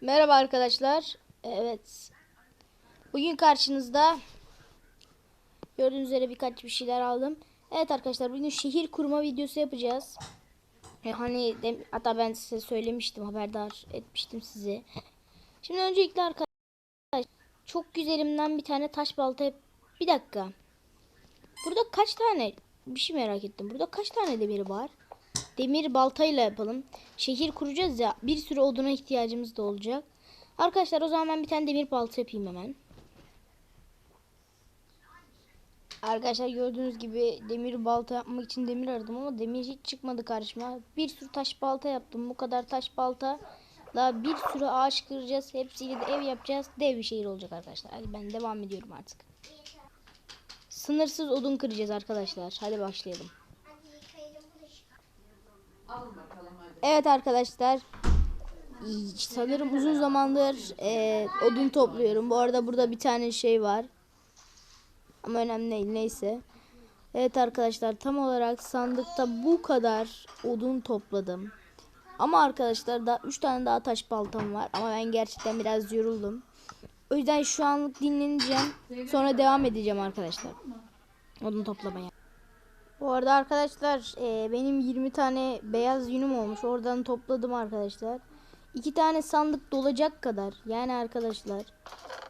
Merhaba arkadaşlar. Evet. Bugün karşınızda gördüğünüz üzere birkaç bir şeyler aldım. Evet arkadaşlar bugün şehir kurma videosu yapacağız. E, hani de, hatta ben size söylemiştim, haberdar etmiştim sizi. Şimdi öncelikle arkadaşlar çok güzelimden bir tane taş balta Bir dakika. Burada kaç tane bir şey merak ettim. Burada kaç tane demir var? Demir baltayla yapalım. Şehir kuracağız ya. Bir sürü oduna ihtiyacımız da olacak. Arkadaşlar o zaman ben bir tane demir balta yapayım hemen. Arkadaşlar gördüğünüz gibi demir balta yapmak için demir aradım ama demir hiç çıkmadı karşıma. Bir sürü taş balta yaptım. Bu kadar taş balta daha bir sürü ağaç kıracağız. Hepsiyle de ev yapacağız. Dev bir şehir olacak arkadaşlar. Hadi ben devam ediyorum artık. Sınırsız odun kıracağız arkadaşlar. Hadi başlayalım. Evet arkadaşlar. Sanırım uzun zamandır e, odun topluyorum. Bu arada burada bir tane şey var. Ama önemli değil neyse. Evet arkadaşlar tam olarak sandıkta bu kadar odun topladım. Ama arkadaşlar da 3 tane daha taş baltam var. Ama ben gerçekten biraz yoruldum. O yüzden şu anlık dinleneceğim. Sonra devam edeceğim arkadaşlar. Odun toplamaya. Bu arada arkadaşlar e, benim 20 tane beyaz yünüm olmuş. Oradan topladım arkadaşlar. 2 tane sandık dolacak kadar. Yani arkadaşlar.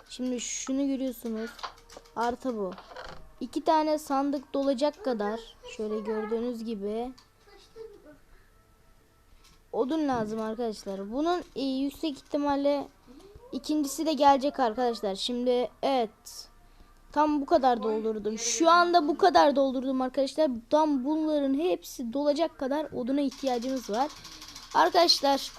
Şimdi şunu görüyorsunuz. Artı bu. 2 tane sandık dolacak kadar. Şöyle gördüğünüz gibi. Odun lazım arkadaşlar. Bunun e, yüksek ihtimalle ikincisi de gelecek arkadaşlar. Şimdi evet. Tam bu kadar doldurdum. Şu anda bu kadar doldurdum arkadaşlar. Tam bunların hepsi dolacak kadar oduna ihtiyacımız var. Arkadaşlar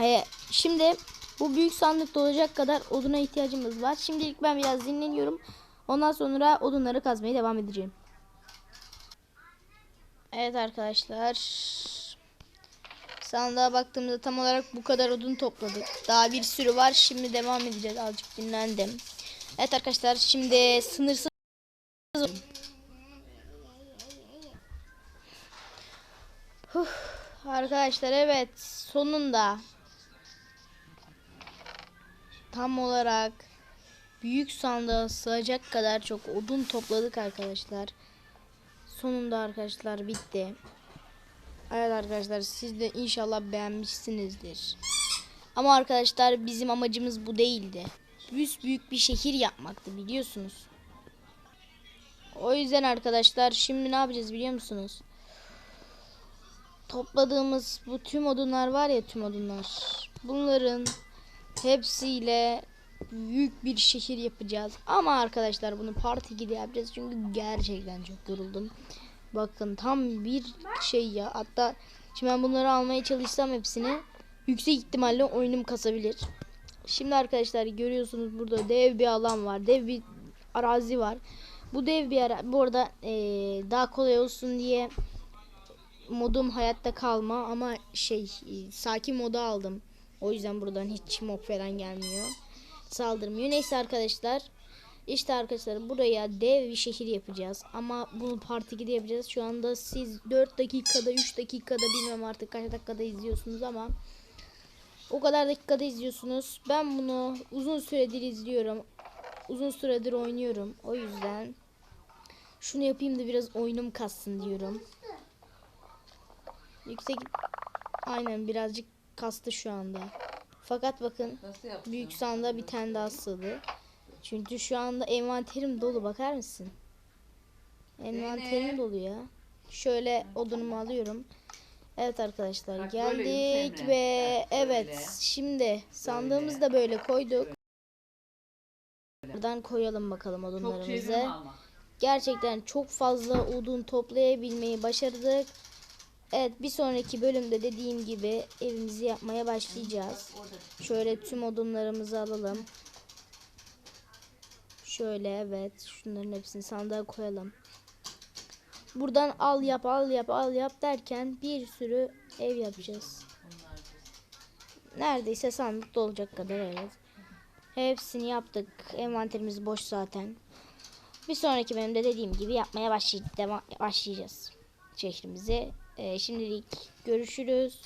e, şimdi bu büyük sandık dolacak kadar oduna ihtiyacımız var. Şimdilik ben biraz dinleniyorum. Ondan sonra odunları kazmaya devam edeceğim. Evet arkadaşlar. Sandığa baktığımızda tam olarak bu kadar odun topladık. Daha bir sürü var. Şimdi devam edeceğiz. Azıcık dinlendim. Evet arkadaşlar şimdi sınırsız Huh, arkadaşlar evet sonunda tam olarak büyük sandığa sığacak kadar çok odun topladık arkadaşlar. Sonunda arkadaşlar bitti. Evet arkadaşlar siz de inşallah beğenmişsinizdir. Ama arkadaşlar bizim amacımız bu değildi. Büyük bir şehir yapmaktı biliyorsunuz. O yüzden arkadaşlar şimdi ne yapacağız biliyor musunuz? Topladığımız bu tüm odunlar var ya tüm odunlar. Bunların hepsiyle büyük bir şehir yapacağız. Ama arkadaşlar bunu parti gibi yapacağız. Çünkü gerçekten çok yoruldum. Bakın tam bir şey ya. Hatta şimdi ben bunları almaya çalışsam hepsini yüksek ihtimalle oyunum kasabilir. Şimdi arkadaşlar görüyorsunuz burada dev bir alan var. Dev bir arazi var. Bu dev bir ara bu arada eee, daha kolay olsun diye modum hayatta kalma ama şey sakin moda aldım. O yüzden buradan hiç mob falan gelmiyor. Saldırmıyor. Neyse arkadaşlar. İşte arkadaşlar buraya dev bir şehir yapacağız. Ama bunu parti 2'de yapacağız. Şu anda siz 4 dakikada 3 dakikada bilmem artık kaç dakikada izliyorsunuz ama o kadar dakikada izliyorsunuz. Ben bunu uzun süredir izliyorum. Uzun süredir oynuyorum. O yüzden şunu yapayım da biraz oyunum kassın diyorum. Yüksek aynen birazcık kastı şu anda. Fakat bakın büyük sanda bir tane daha sığdı. Çünkü şu anda envanterim dolu bakar mısın? Envanterim dolu ya. Şöyle odunumu alıyorum. Evet arkadaşlar Bak geldik ve Bak evet böyle. şimdi sandığımızı da böyle koyduk. Buradan koyalım bakalım odunlarımızı. Gerçekten çok fazla odun toplayabilmeyi başardık. Evet bir sonraki bölümde dediğim gibi evimizi yapmaya başlayacağız. Şöyle tüm odunlarımızı alalım. Şöyle evet şunların hepsini sandığa koyalım. Buradan al yap al yap al yap derken bir sürü ev yapacağız. Neredeyse sandık dolacak kadar evet. Hepsini yaptık. Envanterimiz boş zaten. Bir sonraki bölümde dediğim gibi yapmaya başlayacağız şehrimizi. Ee, şimdilik görüşürüz.